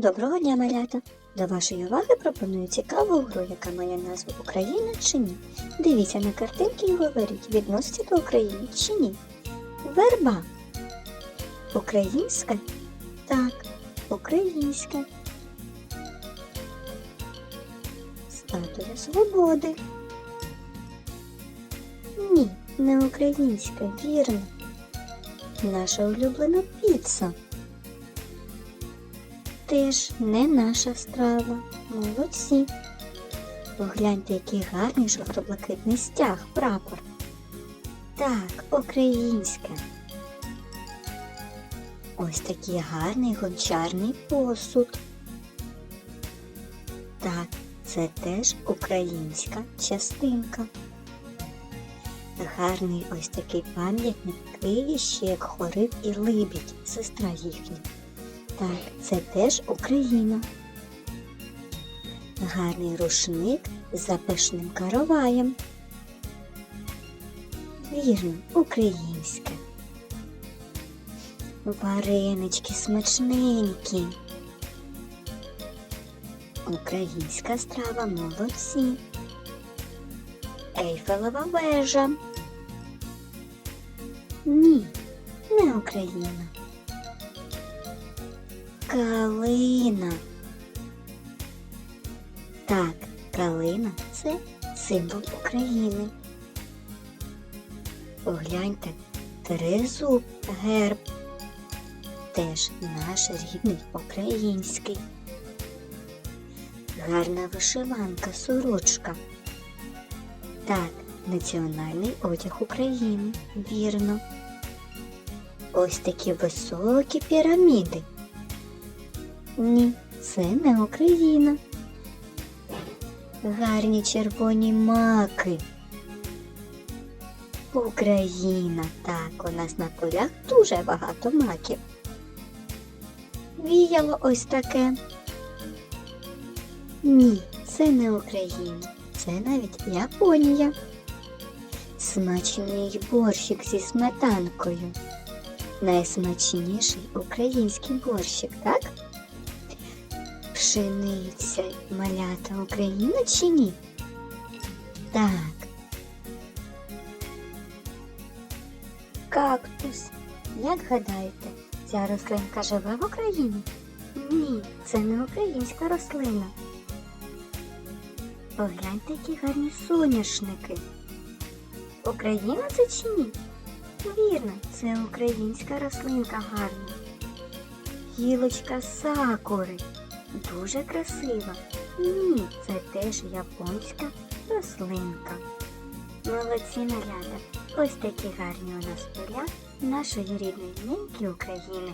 Доброго дня, малята! До вашої уваги пропоную цікаву гру, яка має назву Україна чи ні. Дивіться на картинки і говоріть, відноситься до України чи ні. Верба. Українська? Так, українська. Статуя свободи. Ні, не українська, вірно. Наша улюблена піца. Теж не наша страва. Молодці. Погляньте, який гарний жовто-блакитний стяг, прапор. Так, українське. Ось такий гарний гончарний посуд. Так, це теж українська частинка. Гарний ось такий пам'ятник ще як хорив і либідь, сестра їхня. Так, це теж Україна. Гарний рушник з запашним караваєм. Вірно, українське. Варенички смачненькі. Українська страва молодці. Ейфелева вежа. Ні, не Україна. Калина. Так, калина це символ України. Погляньте, тризуб герб. Теж наш рідний український. Гарна вишиванка, сорочка. Так, національний одяг України. Вірно. Ось такі високі піраміди. Ні, це не Україна. Гарні червоні маки. Україна. Так, у нас на полях дуже багато маків. Віяло ось таке. Ні, це не Україна. Це навіть Японія. Смачний борщик зі сметанкою. Найсмачніший український борщик, так? Пшениця малята Україна чи ні? Так. Кактус. Як гадаєте, ця рослинка живе в Україні? Ні, це не українська рослина. Погляньте, які гарні соняшники. Україна це чи ні? Вірно, це українська рослинка гарна. Гілочка сакури. Дуже красива. Ні, це теж японська рослинка. Молодці наряди. Ось такі гарні у нас поля нашої рідної неньки України.